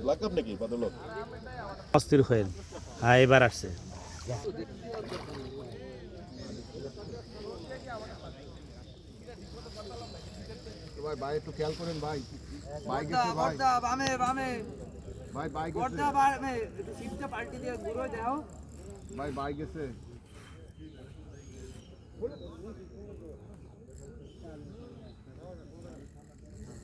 Black cup নাকি পাতলক অস্থির হয়ে হ্যাঁ এবার আসছে। ভাই ভাই একটু খেয়াল করেন ভাই। ভাই গেছে ভাই। বামে বামে। ভাই ভাই গেছে। বর্দা বামে। সিটটা পাল্টি দিয়ে ঘুরো দাও ভাই ভাই গেছে।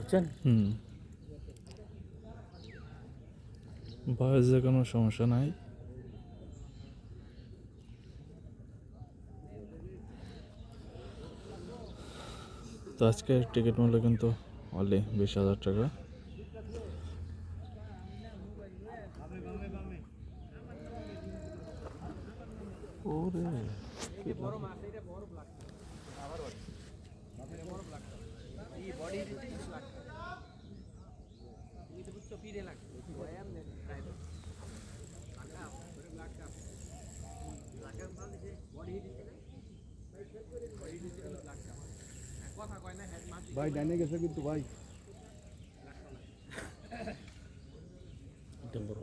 বুঝছেন? হুম। বয়সে কোনো সমস্যা নাই। তো আজকের টিকিট মূল্য কিন্তু অনলি বিশ হাজার টাকা। ওরে কি ভাই ডাইনে গেছে কিন্তু ভাই। এটা বড়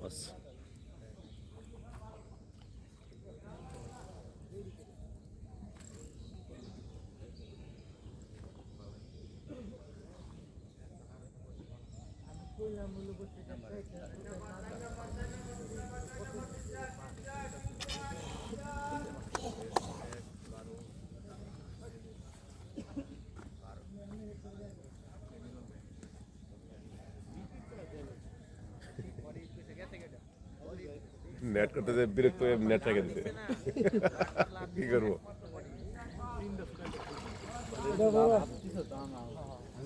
নেট করতে যে বিরক্ত হয়ে নেট রেখে দিতে কি করব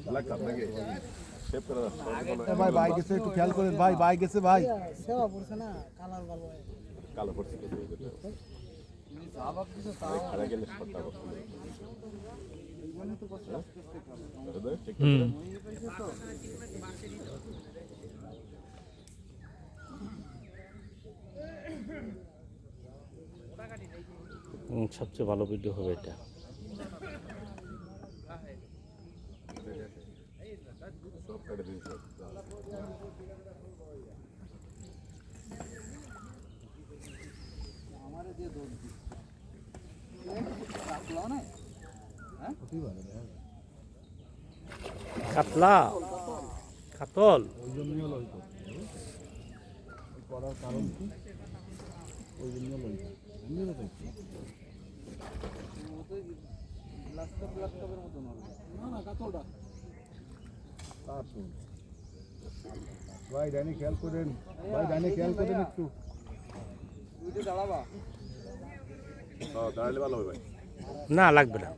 ব্ল্যাক কাপ নাকি সেভ করে দাও ভাই ভাই গেছে একটু খেয়াল করেন। ভাই ভাই গেছে ভাই। সেবা পড়ছে না কালার ভালো কালো পড়ছে গেলে হুম হুম, সবচেয়ে ভালো ভিডিও হবে এটা। সব কেটে দিয়েছে দিয়ে রাখল না কাতলা। কাতল। ওই জন্যই হলো করার কারণ কি ওই জন্য হলো এমনি তো লাস্ট লাস্ট কাপের মতন না না, কাতলটা। ভাই ডাইনে খেয়াল করেন। ভাই ডাইনে খেয়াল করেন একটু। দাঁড়াবা হ্যাঁ দাঁড়ালে ভালো হবে ভাই। না লাগবে না।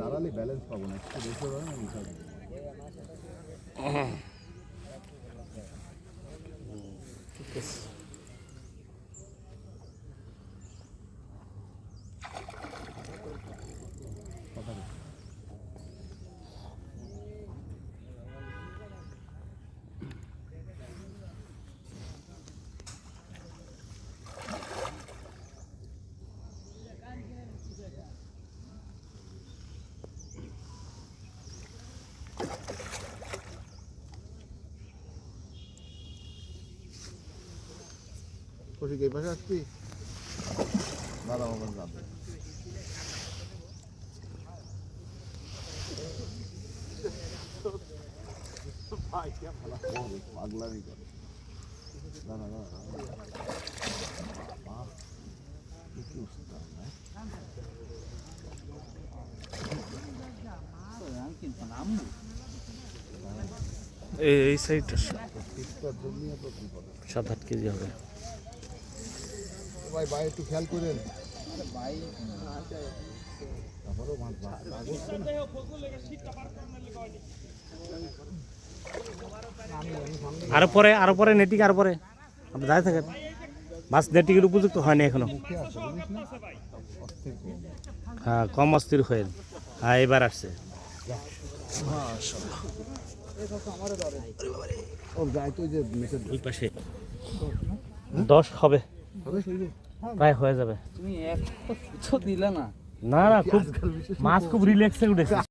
দাঁড়ালে ব্যালেন্স পাবো না। একটু বেশি হবে না ঠিক আছে। কৌশিক এই পাশে আসবি? দাঁড়াও আমার যাবে। পাগলামি করে। দাঁড়া দাঁড়া কি অবস্থা, হ্যাঁ? কিন্তু এই এই সাইডটা। সাত আট কেজি হবে। ভাই ভাই একটু খেয়াল করেন তারপরেও আরও পরে আরও পরে নেটিক আরও পরে। আপনি দাঁড়িয়ে থাকেন। মাছ নেটিকের উপযুক্ত হয়নি এখনও। হ্যাঁ কম অস্থির হয়ে হ্যাঁ এবার আসছে। ও যাই তো যে মেসেজ ওই পাশে দশ হবে। প্রায় হয়ে যাবে। তুমি একটা দিলে না। না না খুব মাছ খুব রিল্যাক্সে উঠেছে।